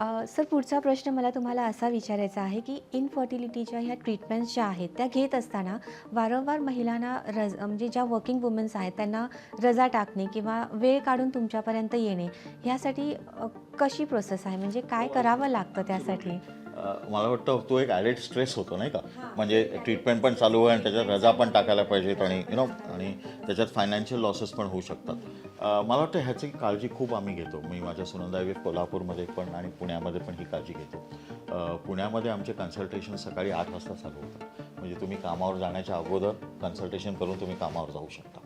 Sir पुढचा प्रश्न मला तुम्हाला असा विचारायचा आहे की इनफर्टिलिटीच्या ह्या ट्रीटमेंट्स ज्या आहेत त्या घेत असताना वारंवार महिलांना रज म्हणजे ज्या वर्किंग वुमन्स आहेत त्यांना रजा टाकणे किंवा वेळ काढून तुमच्यापर्यंत येणे ह्यासाठी कशी प्रोसेस आहे? म्हणजे काय करावं लागतं त्यासाठी? मला वाटतं तो एक ॲडेड स्ट्रेस होतो नाही का? म्हणजे ट्रीटमेंट पण चालू आहे आणि त्याच्यात रजा पण टाकायला पाहिजेत आणि यु नो आणि त्याच्यात फायनान्शियल लॉसेस पण होऊ शकतात. मला वाटतं ह्याची काळजी खूप आम्ही घेतो. मी माझ्या सुनंदा आय कोल्हापूरमध्ये पण आणि पुण्यामध्ये पण ही काळजी घेतो. पुण्यामध्ये आमचे कन्सल्टेशन सकाळी आठ वाजता चालू होतात. म्हणजे तुम्ही कामावर जाण्याच्या अगोदर कन्सल्टेशन करून तुम्ही कामावर जाऊ शकता.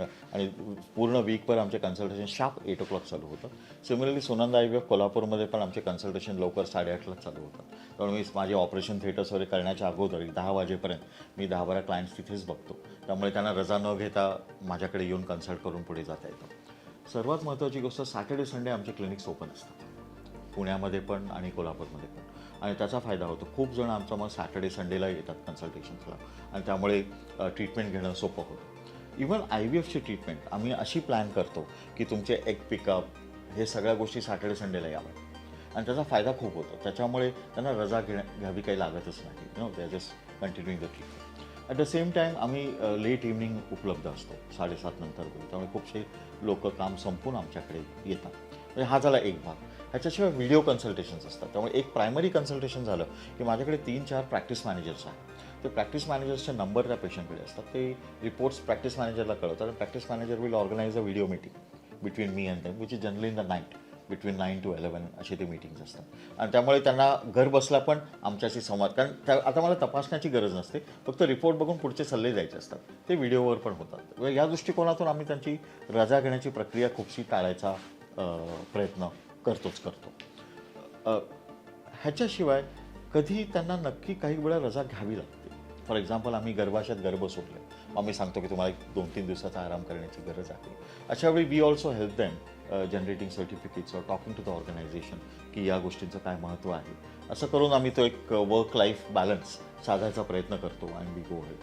आणि पूर्ण वीकभर आमचे consultation sharp eight o'clock चालू होतं. सिमिलरली सुनंदा आय कोल्हापूरमध्ये पण आमचे कन्सल्टेशन लवकर साडेआठलाच चालू होतात. त्यामुळे मी माझे ऑपरेशन थिएटर्स वगैरे करण्याच्या अगोदर एक दहा वाजेपर्यंत मी दहा बारा क्लायंट्स तिथेच बघतो. त्यामुळे त्यांना रजा न घेता माझ्याकडे येऊन कन्सल्ट करून पुढे जाता येतं. सर्वात महत्त्वाची गोष्ट सॅटर्डे संडे आमचे क्लिनिक्स ओपन असतात. पुण्यामध्ये पण आणि कोल्हापूरमध्ये पण. आणि त्याचा फायदा होतो. खूप जण आमचं मग सॅटर्डे संडेला येतात कन्सल्टेशन्सला आणि त्यामुळे ट्रीटमेंट घेणं सोपं होतं. इवन आय व्ही एफची ट्रीटमेंट आम्ही अशी प्लॅन करतो की तुमचे एग पिकअप हे सगळ्या गोष्टी सॅटर्डे संडेला याव्या आणि त्याचा फायदा खूप होतो. त्याच्यामुळे त्यांना रजा घेण्या घ्यावी काही लागतच नाही. No they just continuing the treatment at the same time आम्ही लेट इव्हनिंग उपलब्ध असतो. साडेसात नंतर त्यामुळे खूपसे लोक काम संपून आमच्याकडे येतात. म्हणजे हा झाला एक भाग. ह्याच्याशिवाय व्हिडिओ कन्सल्टेशन्स असतात. त्यामुळे एक प्रायमरी कन्सल्टेशन झालं की माझ्याकडे तीन चार प्रॅक्टिस मॅनेजर्स आहेत. ते प्रॅक्टिस मॅनेजर्सचे नंबर त्या पेशंटकडे असतात. ते रिपोर्ट्स प्रॅक्टिस मॅनेजरला कळवतात आणि practice manager will organise a video meeting between me and them which is generally in the night between nine to eleven असे ते मीटिंग्स असतात. आणि त्यामुळे त्यांना घर बसला पण आमच्याशी संवाद कारण त्या आता मला तपासण्याची गरज नसते. फक्त रिपोर्ट बघून पुढचे सल्ले द्यायचे असतात. ते व्हिडिओवर पण होतात. या दृष्टिकोनातून आम्ही त्यांची रजा घेण्याची प्रक्रिया खूपशी टाळायचा प्रयत्न करतोच करतो. ह्याच्याशिवाय कधी त्यांना नक्की काही वेळा रजा घ्यावी लागते. फॉर एक्झाम्पल आम्ही गर्भाशयात गर्भ सोडले. मग आम्ही सांगतो की तुम्हाला एक दोन तीन दिवसाचा आराम करण्याची गरज आहे. अशा वेळी we also help them generating certificates or talking to the organisation की या गोष्टींचं काय महत्त्व आहे. असं करून आम्ही तो एक वर्क लाईफ बॅलन्स साधायचा प्रयत्न करतो आणि वी गो हेल्प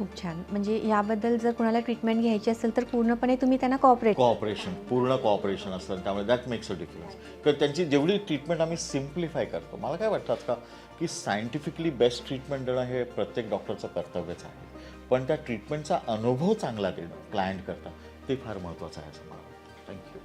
खूप छान. म्हणजे याबद्दल जर कोणाला ट्रीटमेंट घ्यायची असेल तर पूर्णपणे तुम्ही त्यांना कॉपरेट कॉपरेशन पूर्ण कॉपरेशन असतं त्यामुळे दॅट मेक्स अ डिफरन्स तर त्यांची जेवढी ट्रीटमेंट आम्ही सिम्प्लिफाय करतो मला काय वाटतं का की सायंटिफिकली बेस्ट ट्रीटमेंट देणं हे प्रत्येक डॉक्टरचं कर्तव्यच आहे. पण त्या ट्रीटमेंटचा अनुभव चांगला देणं क्लायंट करता ते फार महत्त्वाचं आहे असं मला वाटतं. थँक्यू